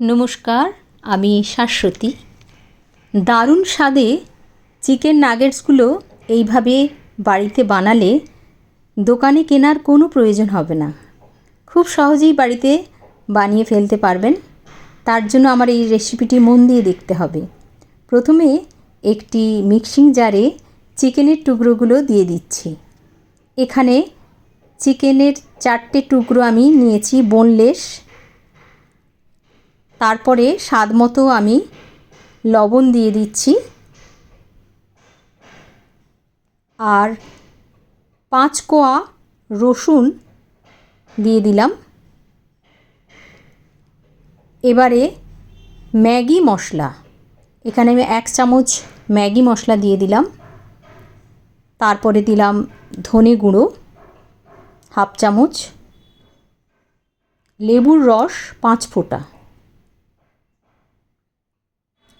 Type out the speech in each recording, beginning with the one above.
নমস্কার, আমি শাশ্বতী। দারুণ স্বাদে চিকেন নাগেটসগুলো এইভাবে বাড়িতে বানালে দোকানে কেনার কোনো প্রয়োজন হবে না। খুব সহজেই বাড়িতে বানিয়ে ফেলতে পারবেন। তার জন্য আমার এই রেসিপিটি মন দিয়ে দেখতে হবে। প্রথমে একটি মিক্সিং জারে চিকেনের টুকরোগুলো দিয়ে দিচ্ছি। এখানে চিকেনের চারটে টুকরো আমি নিয়েছি বোনলেস তারপরে স্বাদ মতো আমি লবণ দিয়ে দিচ্ছি। আর পাঁচ কোয়া রসুন দিয়ে দিলাম। এবারে ম্যাগি মশলা। এখানে আমি এক চামচ ম্যাগি মশলা দিয়ে দিলাম। তারপরে দিলাম ধনে গুঁড়ো, হাফ চামচ লেবুর রস পাঁচ ফোঁটা।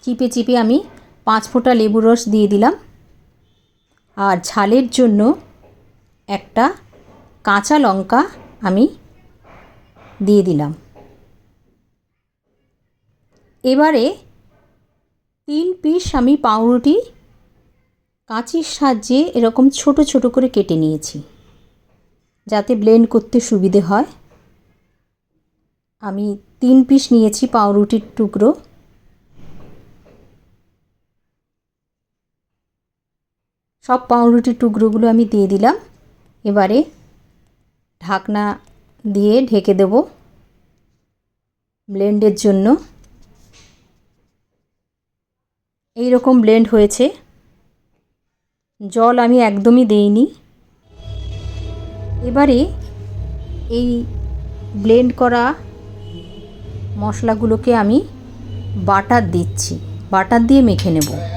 চিপে চিপে আমি পাঁচ ফোঁটা লেবুর রস দিয়ে দিলাম। আর ঝালের জন্য একটা কাঁচা লঙ্কা আমি দিয়ে দিলাম। এবারে তিন পিস আমি পাউরুটি কাঁচির সাহায্যে এরকম ছোট ছোট করে কেটে নিয়েছি। যাতে ব্লেন্ড করতে সুবিধে হয়। আমি তিন পিস নিয়েছি পাউরুটির টুকরো। সব পাউরুটির টুকরোগুলো আমি দিয়ে দিলাম। এবারে ঢাকনা দিয়ে ঢেকে দেব। ব্লেন্ডের জন্য। এই রকম ব্লেন্ড হয়েছে। জল আমি একদমই দেইনি। এবারে এই ব্লেন্ড করা মশলাগুলোকে আমি বাটার দিচ্ছি। বাটার দিয়ে মেখে নেব।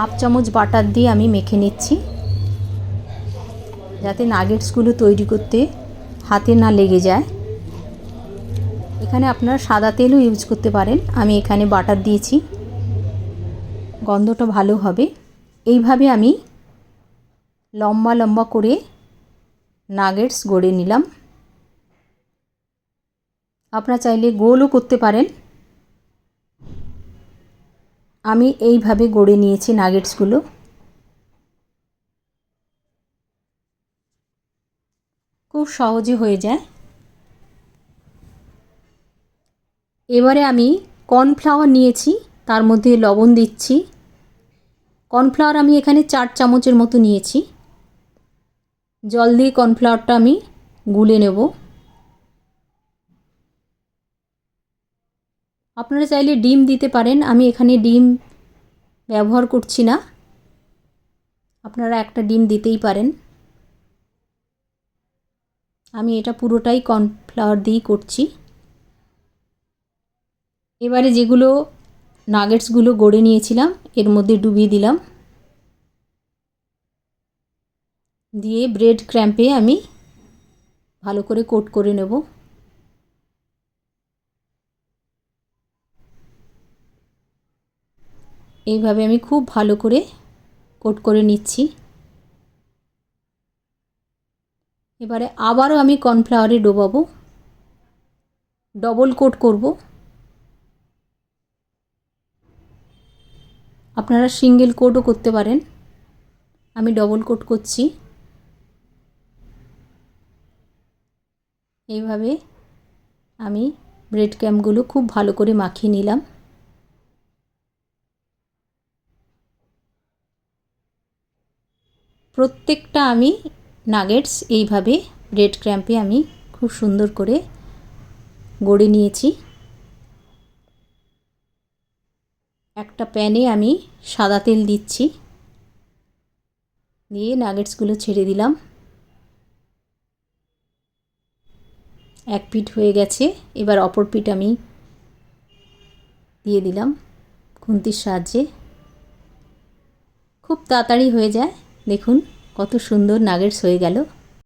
হাফ চামচ বাটার দিয়ে আমি মেখে নিচ্ছি। যাতে নাগেটসগুলো তৈরি করতে হাতে না লেগে যায়। এখানে আপনারা সাদা তেলও ইউজ করতে পারেন। আমি এখানে বাটার দিয়েছি। গন্ধটা ভালো হবে। এইভাবে আমি লম্বা লম্বা করে নাগেটস গড়ে নিলাম। আপনারা চাইলে গোলও করতে পারেন। আমি এইভাবে গড়ে নিয়েছি নাগেটসগুলো। খুব সহজে হয়ে যায়। এবারে আমি কর্নফ্লাওয়ার নিয়েছি, তার মধ্যে লবণ দিচ্ছি। কর্নফ্লাওয়ার আমি এখানে চার চামচের মতো নিয়েছি। জল দিয়ে কর্নফ্লাওয়ারটা আমি গুলে নেব। আপনারা চাইলে ডিম দিতে পারেন। আমি এখানে ডিম ব্যবহার করছি না। আপনারা একটা ডিম দিতেই পারেন। আমি এটা পুরোটাই কর্নফ্লাওয়ার দিয়েই করছি। এবারে যেগুলো নাগেটসগুলো গড়ে নিয়েছিলাম, এর মধ্যে ডুবিয়ে দিলাম। দিয়ে ব্রেড ক্র্যাম্পে আমি ভালো করে কোট করে নেব। এইভাবে আমি খুব ভালো করে কোট করে নিচ্ছি। এবারে আবারও আমি কর্নফ্লাওয়ারে ডোবাবো। ডবল কোট করব। আপনারা সিঙ্গেল কোটও করতে পারেন। আমি ডবল কোট করছি। এইভাবে আমি ব্রেড ক্যাম্পগুলো খুব ভালো করে মাখিয়ে নিলাম। প্রত্যেকটা আমি নাগেটস এইভাবে ব্রেড ক্র্যাম্পে আমি খুব সুন্দর করে গড়ে নিয়েছি। একটা প্যানে আমি সাদা তেল দিচ্ছি। দিয়ে নাগেটসগুলো ছেড়ে দিলাম। এক পিঠ হয়ে গেছে, এবার অপর পিঠ আমি দিয়ে দিলাম খুন্তির সাহায্যে। খুব তাড়াতাড়ি হয়ে যায়। দেখুন কত সুন্দর নাগেটস হয়ে গেল।